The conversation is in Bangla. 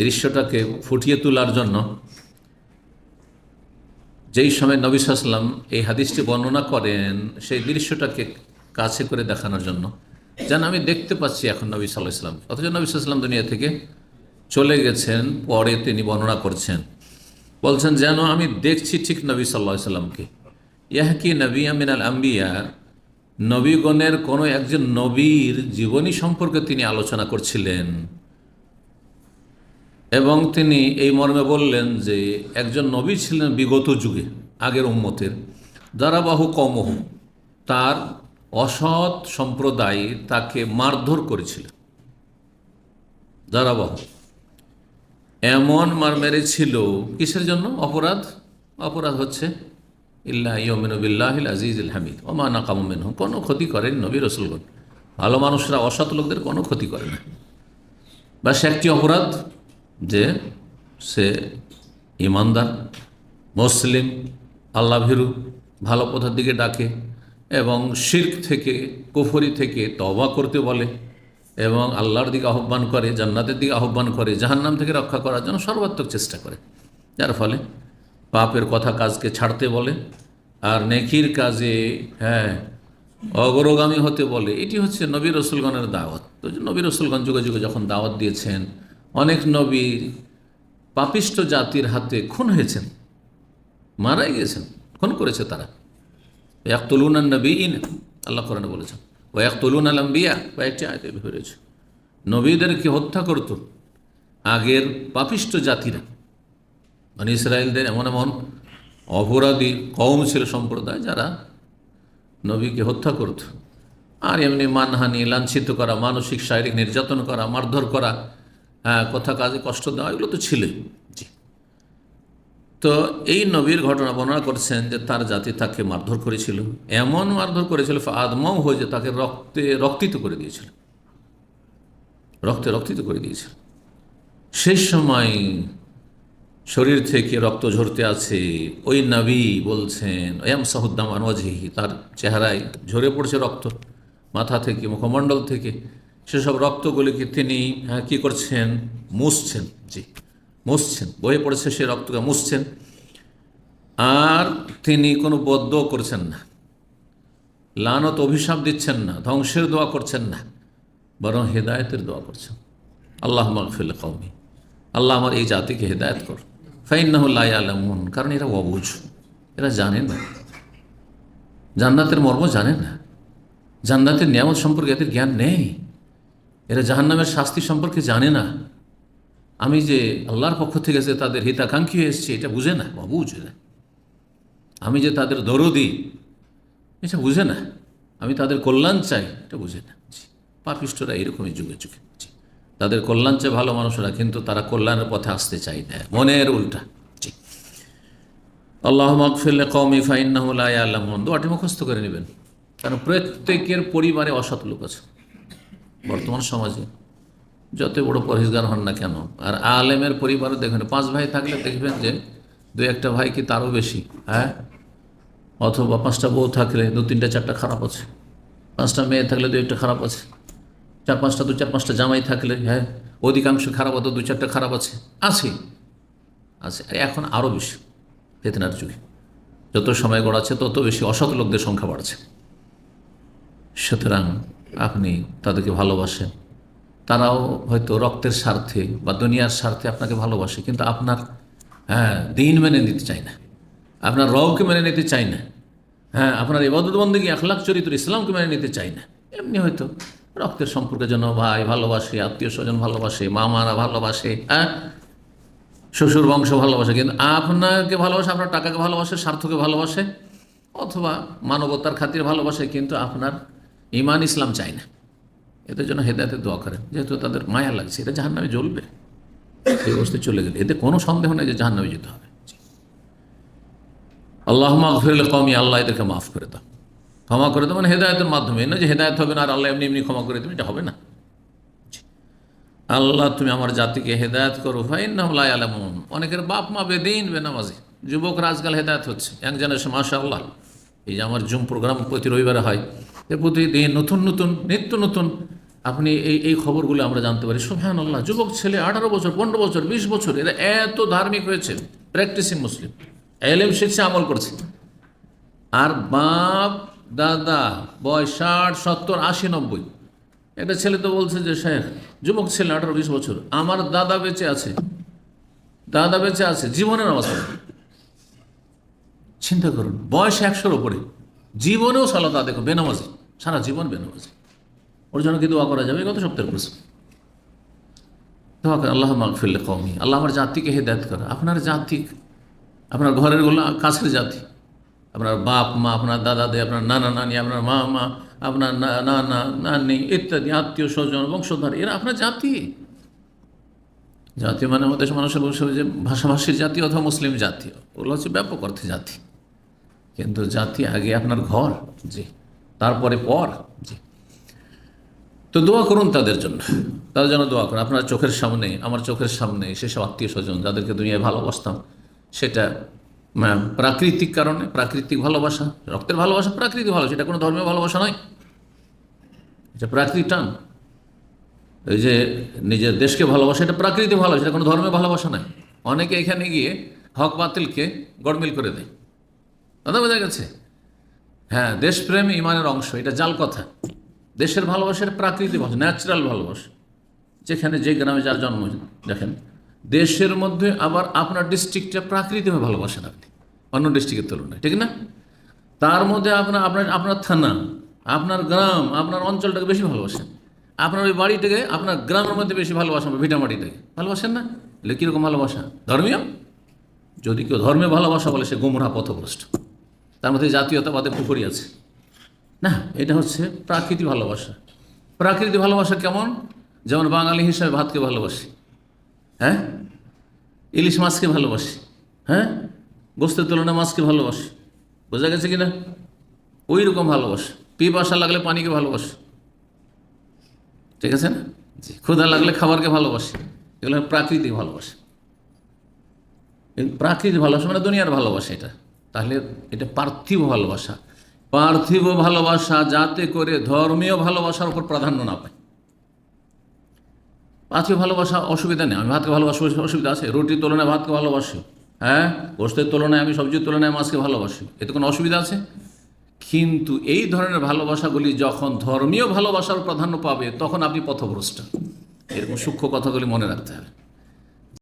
দৃশ্যটাকে ফুটিয়ে তোলার জন্য যেই সময় নবী সাল্লাম এই হাদিসটি বর্ণনা করেন, সেই দৃশ্যটাকে কাছে করে দেখানোর জন্য। যেন আমি দেখতে পাচ্ছি এখন নবী সাল্লাহ ইসলাম অথচ নবী সাল্লাম দুনিয়া থেকে চলে গেছেন, পরে তিনি বর্ণনা করছেন। বলছেন, যেন আমি দেখছি ঠিক নবী সাল্লাহ সাল্লামকে ইয়াহ কি নবী আমিনাল আম্বিয়া। নবীগণের কোনো একজন নবীর জীবনী সম্পর্কে তিনি আলোচনা করছিলেন। এবং তিনি এই মর্মে বললেন যে, একজন নবী ছিলেন বিগত যুগে, আগের উম্মতের। দ্বারাবাহু কমহ, তার অসৎ সম্প্রদায় তাকে মারধর করেছিল। দ্বারাবাহু এমন মার মেরেছিল কিসের জন্য? অপরাধ? অপরাধ হচ্ছে ইল্লাহ ইয়মিনবিল্লাহিল আজিজুল হামিদ। ওমা নাকামিন কোনো ক্ষতি করেন নবী রসুলগণ। ভালো মানুষরা অসৎ লোকদের কোনো ক্ষতি করে না। বাস একটি অপরাধ। যে সে ইমানদার, মুসলিম, আল্লাহ ভীরু, ভালো পথার দিকে ডাকে এবং শির্ক থেকে, কুফরি থেকে তবা করতে বলে এবং আল্লাহর দিকে আহ্বান করে, জান্নাতের দিকে আহ্বান করে, জাহান্নাম থেকে রক্ষা করার জন্য সর্বাত্মক চেষ্টা করে। যার ফলে পাপের কথা কাজকে ছাড়তে বলে আর নেকির কাজে হ্যাঁ অগ্রগামী হতে বলে। এটি হচ্ছে নবী রসুলগণের দাওয়াত। তো নবী রসুলগণ যুগে যুগে যখন দাওয়াত দিয়েছেন অনেক নবী পাপিষ্ট জাতির হাতে খুন হয়েছেন, মারাই গেছেন, খুন করেছে তারা। একতলুন নবী ইন আল্লাহ কোরআনে বলেছেন ও এক একতলুন আলম্বিয়া কয়েকটি আয়তে বেরিয়েছে নবীদেরকে হত্যা করত আগের পাপিষ্ট জাতিরা। মানে ইসরায়েলদের এমন এমন অপরাধী কম ছিল সম্প্রদায় যারা নবীকে হত্যা করত। আর এমনি মানহানি, লাঞ্ছিত করা, মানসিক, শারীরিক নির্যাতন করা, মারধর করা কথা কাজে কষ্ট দেওয়া, এগুলো তো ছিলই। জি। তো এই নবীর ঘটনা বর্ণনা করছেন যে তার জাতি তাকে মারধর করেছিল। এমন মারধর করেছিল আদমও হয়ে যে তাকে রক্তে রক্তিত করে দিয়েছিল। রক্তে রক্তিত করে দিয়েছিল। সেই সময় শরীর থেকে রক্ত ঝরতে আছে, ওই নবী বলছেন এম সাহুদ্দাম আনওয়াজহি তার চেহারায় ঝরে পড়ছে রক্ত। মাথা থেকে, মুখমণ্ডল থেকে সেসব রক্তগুলিকে তিনি হ্যাঁ, কী করছেন? মুছছেন জি মুছছেন। বয়ে পড়েছে সে রক্তকে মুছছেন। আর তিনি কোনো বদ্ধ করছেন না। লানত অভিশাপ দিচ্ছেন না ধ্বংসের দোয়া করছেন না বরং হেদায়তের দোয়া করছেন। আল্লাহ মাকফিল কৌমি আল্লাহ আমার এই জাতিকে হেদায়ত কর ফাইন্নাহুল্লাহ আলমুন কারণ এরা অবুঝ। এরা জানে না। জান্নাতের মর্ম জানে না। জান্নাতের নিয়ামত সম্পর্কে এদের জ্ঞান নেই। এরা জাহান্নামের শাস্তি সম্পর্কে জানে না। আমি যে আল্লাহর পক্ষ থেকে যে তাদের হিতাকাঙ্ক্ষী এসেছি, এটা বুঝে না। বাবু, বুঝে না। আমি যে তাদের দরদি, এটা বুঝে না। আমি তাদের কল্যাণ চাই, এটা বুঝে না। পাপিষ্টরা এরকমই যুগে যুগে। তাদের কল্যাণ চায় ভালো মানুষরা, কিন্তু তারা কল্যাণের পথে আসতে চাই না। মনের উল্টা। আল্লাহ মকফিল্লে কৌমি ফাইন্নাহুল আল্লাহমন দোয়াটি মুখস্থ করে নেবেন। কারণ প্রত্যেকের পরিবারে অসৎ লোক আছে। বর্তমান সমাজে। যত বড় পরিষ্কার হন না কেন, আর আলেমের পরিবারও দেখবেন, পাঁচ ভাই থাকলে দেখবেন যে দু একটা ভাই কি তারও বেশি হ্যাঁ? অথবা পাঁচটা বউ থাকলে দু তিনটা চারটা খারাপ আছে। পাঁচটা মেয়ে থাকলে দু একটা খারাপ আছে। চার পাঁচটা, দু চার পাঁচটা জামাই থাকলে হ্যাঁ? অধিকাংশ খারাপ হতো দু চারটা খারাপ আছে। আছে। আছে। এখন আরও বেশি ফেতনার যুগে। যত সময় গড়াচ্ছে, তত বেশি অসৎ লোকদের সংখ্যা বাড়ছে। সুতরাং আপনি তাদেরকে ভালোবাসেন। তারাও হয়তো রক্তের স্বার্থে বা দুনিয়ার স্বার্থে আপনাকে ভালোবাসে, কিন্তু আপনার হ্যাঁ দিন মেনে নিতে চায় না। আপনার রবকে মেনে নিতে চায় না। হ্যাঁ আপনার ইবাদতবন্দিকে আখলাখ চরিত্র ইসলামকে মেনে নিতে চায় না। এমনি হয়তো রক্তের সম্পর্কের জন্য ভাই ভালোবাসে, আত্মীয় স্বজন ভালোবাসে, মামারা ভালোবাসে হ্যাঁ শ্বশুর বংশ ভালোবাসে, কিন্তু আপনাকে ভালোবাসে, আপনার টাকাকে ভালোবাসে, স্বার্থকে ভালোবাসে, অথবা মানবতার খাতির ভালোবাসে, কিন্তু আপনার ইমান ইসলাম চায় না। এদের জন্য হেদায়তের দোয়া করেন। যেহেতু তাদের মায়া লাগছে, এটা জাহান নামে জ্বলবে। সেই অবস্থায় চলে গেলে এতে কোনো সন্দেহ নেই যে জাহান নামে যেতে হবে। আল্লাহ মাগফিরুল কমি আল্লাহ এদেরকে মাফ করে দাও। ক্ষমা করে দাও মানে হেদায়তের মাধ্যমে। না যে হেদায়ত হবে না আর আল্লাহ এমনি এমনি ক্ষমা করে দেবে এটা হবে না। আল্লাহ, তুমি আমার জাতিকে হেদায়ত করো। ফাইন লাই আলামুন অনেকের বাপ মা বেদিন বেনামাজি। যুবকরা আজকাল হেদায়ত হচ্ছে। এক জেনারেশন মাসা আল্লাহ এই যে আমার জুম প্রোগ্রাম প্রতি রবিবারে হয়। এ প্রতিদিন নতুন নতুন, নিত্য নতুন আপনি এই এই খবরগুলো আমরা জানতে পারি। সুহান আল্লাহ যুবক ছেলে, আঠারো বছর, পনেরো বছর, বিশ বছর, এরা এত ধার্মিক হয়েছে। প্র্যাকটিসিং মুসলিম এলএম শিখছে, আমল করছে। আর বাপ, দাদা, বয়স ষাট, সত্তর, আশি, নব্বই। একটা ছেলে তো বলছে যে, শেখ, যুবক ছেলে, আঠারো, বিশ বছর, আমার দাদা বেঁচে আছে। দাদা বেঁচে আছে জীবনের অবস্থা চিন্তা করুন, বয়স একশোর ওপরে জীবনেও সালাদা দেখো বেনামাজি। সারা জীবন বেনামাজি ওর জন্য কি দোয়া করা যাবে? গত সপ্তাহের প্রশ্ন। দোয়া করে আল্লাহ মাকফিল্লে কমি আল্লাহ আমার জাতিকে হেদায়ত করা আপনার জাতি, আপনার ঘরেরগুলো, কাছের জাতি। আপনার বাপ মা, আপনার দাদা দে, আপনার নানা নানি, আপনার মা মা, আপনার নানা, নানি ইত্যাদি, আত্মীয় স্বজন, বংশধর, এরা আপনার জাতি। জাতি মানে আমাদের মানুষের বংশ যে ভাষাভাষীর জাতি অথবা মুসলিম জাতীয় ওগুলো হচ্ছে ব্যাপক অর্থে জাতি। কিন্তু জাতি আগে আপনার ঘর। জি। তারপরে পর তো দোয়া করুন তাদের জন্য। তাদের জন্য দোয়া করুন আপনার চোখের সামনে, আমার চোখের সামনে সেসব আত্মীয় স্বজন যাদেরকে দুনিয়ায় ভালোবাসতাম, সেটা প্রাকৃতিক কারণে, প্রাকৃতিক ভালোবাসা, রক্তের ভালোবাসা, প্রাকৃতিক ভালোবাসা, এটা কোনো ধর্মীয় ভালোবাসা নয়। এটা প্রাকৃতিক টান। এই যে নিজের দেশকে ভালোবাসা, এটা প্রাকৃতিক ভালোবাসা, এটা কোনো ধর্মীয় ভালোবাসা নয়। অনেকে এখানে গিয়ে হক বাতিলকে গড়মিল করে দেয়। দাদা বোঝা গেছে? হ্যাঁ দেশপ্রেম ইমানের অংশ, এটা জাল কথা। দেশের ভালোবাসার প্রাকৃতিক ভালোবাসা ন্যাচারাল ভালোবাসা, যেখানে যে গ্রামে যার জন্ম, দেখেন। দেশের মধ্যে আবার আপনার ডিস্ট্রিক্টটা প্রাকৃতিকভাবে ভালোবাসেন আপনি, অন্য ডিস্ট্রিক্টের তুলনায়, ঠিক না? তার মধ্যে আপনার আপনার আপনার থানা, আপনার গ্রাম, আপনার অঞ্চলটাকে বেশি ভালোবাসেন। আপনার ওই বাড়িটাকে, আপনার গ্রামের মধ্যে বেশি ভালোবাসেন ভিটামাটিটাকে ভালোবাসেন না? এলে কীরকম ভালোবাসা? ধর্মীয়? যদি কেউ ধর্মীয় ভালোবাসা বলে, সে গোমরা পথভ্রষ্ট। তার মধ্যে জাতীয়তাবাদের পুকুরি আছে। না এটা হচ্ছে প্রাকৃতিক ভালোবাসা। প্রাকৃতিক ভালোবাসা কেমন? যেমন বাঙালি হিসাবে ভাতকে ভালোবাসি। হ্যাঁ? ইলিশ মাছকে ভালোবাসি। হ্যাঁ? গোস্তের তুলনায় মাছকে ভালোবাসি। বোঝা গেছে কিনা? ওই রকম ভালোবাসা। পিপাসা লাগলে পানিকে ভালোবাসি। ঠিক আছে না? জি। ক্ষুধা লাগলে খাবারকে ভালোবাসি। এগুলো প্রাকৃতিক ভালোবাসা। প্রাকৃতিক ভালোবাসা মানে দুনিয়ার ভালোবাসা এটা। তাহলে এটা পার্থিব ভালোবাসা। পার্থিব ভালোবাসা যাতে করে ধর্মীয় ভালোবাসার উপর প্রাধান্য না পায়। পার্থিব ভালোবাসা অসুবিধা নেই। আমি ভাতকে ভালোবাসি অসুবিধা আছে। রুটির তুলনায় ভাতকে ভালোবাসি। হ্যাঁ? গোস্তের তুলনায় আমি সবজির তুলনায় মাছকে ভালোবাসি। এতে কোনো অসুবিধা আছে? কিন্তু এই ধরনের ভালোবাসাগুলি যখন ধর্মীয় ভালোবাসার প্রাধান্য পাবে, তখন আপনি পথভ্রষ্ট। এরকম সূক্ষ্ম কথাগুলি মনে রাখতে হবে।